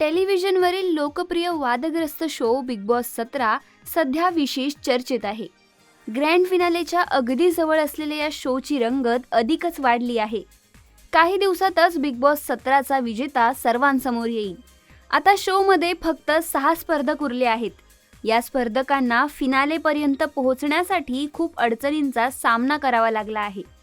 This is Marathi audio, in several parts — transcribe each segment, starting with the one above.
टेलिव्हिजनवरील लोकप्रिय वादग्रस्त शो बिग बॉस सतरा सध्या विशेष चर्चेत आहे. ग्रँड फिनालेच्या अगदी जवळ असलेल्या या शोची रंगत अधिकच वाढली आहे. काही दिवसातच बिग बॉस सतराचा विजेता सर्वांसमोर येईल. आता शोमध्ये फक्त सहा स्पर्धक उरले आहेत. या स्पर्धकांना फिनालेपर्यंत पोहोचण्यासाठी खूप अडचणींचा सामना करावा लागला आहे.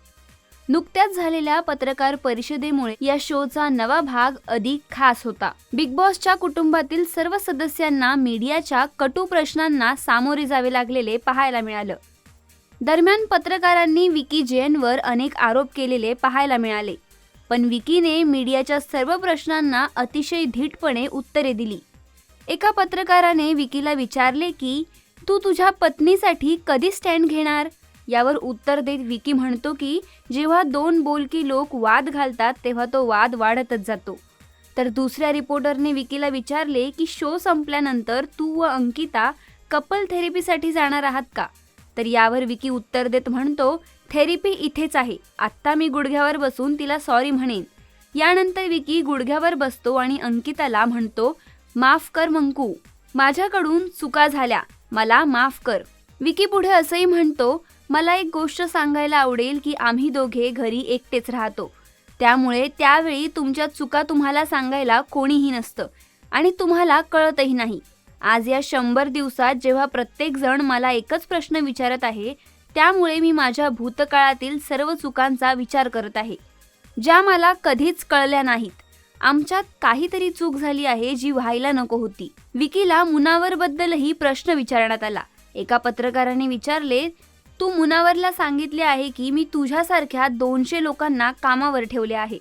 नुकत्याच झालेल्या पत्रकार परिषदेमुळे या शोचा नवा भाग अधिक खास होता. बिग बॉसच्या कुटुंबातील सर्व सदस्यांना मीडियाच्या कटू प्रश्नांना सामोरे जावे लागलेले पाहायला मिळालं. दरम्यान पत्रकारांनी विकी जैनवर अनेक आरोप केलेले पाहायला मिळाले. पण विकीने मीडियाच्या सर्व प्रश्नांना अतिशय धीटपणे उत्तरे दिली. एका पत्रकाराने विकीला विचारले की तू तुझ्या पत्नीसाठी कधी स्टँड घेणार? यावर उत्तर देत विकी म्हणतो की जेव्हा दोन बोलकी लोक वाद घालतात तेव्हा तो वाद वाढतच जातो. तर दुसऱ्या रिपोर्टरने विकीला विचारले की शो संपल्यानंतर तू व अंकिता कपल थेरपीसाठी जाणार आहात का? तर यावर विकी उत्तर देत म्हणतो थेरपी इथेच आहे. आत्ता मी गुडघ्यावर बसून तिला सॉरी म्हणेन. यानंतर विकी गुडघ्यावर बसतो आणि अंकिताला म्हणतो माफ कर मंकू. माझ्याकडून चुका झाल्या. मला माफ कर. विकी पुढे असंही म्हणतो मला एक गोष्ट सांगायला आवडेल की आम्ही दोघे घरी एकटेच राहतो. त्यामुळे त्यावेळी तुमच्या चुका तुम्हाला सांगायला कोणीही नसतं आणि तुम्हाला कळतही नाही. आज या शंभर दिवसात जेव्हा प्रत्येक जण मला एकच प्रश्न विचारत आहे त्यामुळे मी माझ्या भूतकाळातील सर्व चुकांचा विचार करत आहे ज्या मला कधीच कळल्या नाहीत. आमच्यात काहीतरी चूक झाली आहे जी व्हायला नको होती. विकीला मुनावरबद्दलही प्रश्न विचारण्यात आला. एका पत्रकाराने विचारले तू मुनावरला सांगितले आहे की मी तुझ्यासारख्या दोनशे लोकांना कामावर ठेवले आहे.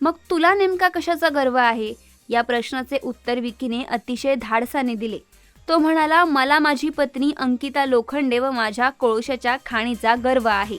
मग तुला नेमका कशाचा गर्व आहे? या प्रश्नाचे उत्तर विकीने अतिशय धाडसाने दिले. तो म्हणाला मला माझी पत्नी अंकिता लोखंडे व माझ्या कोळशाच्या खाणीचा गर्व आहे.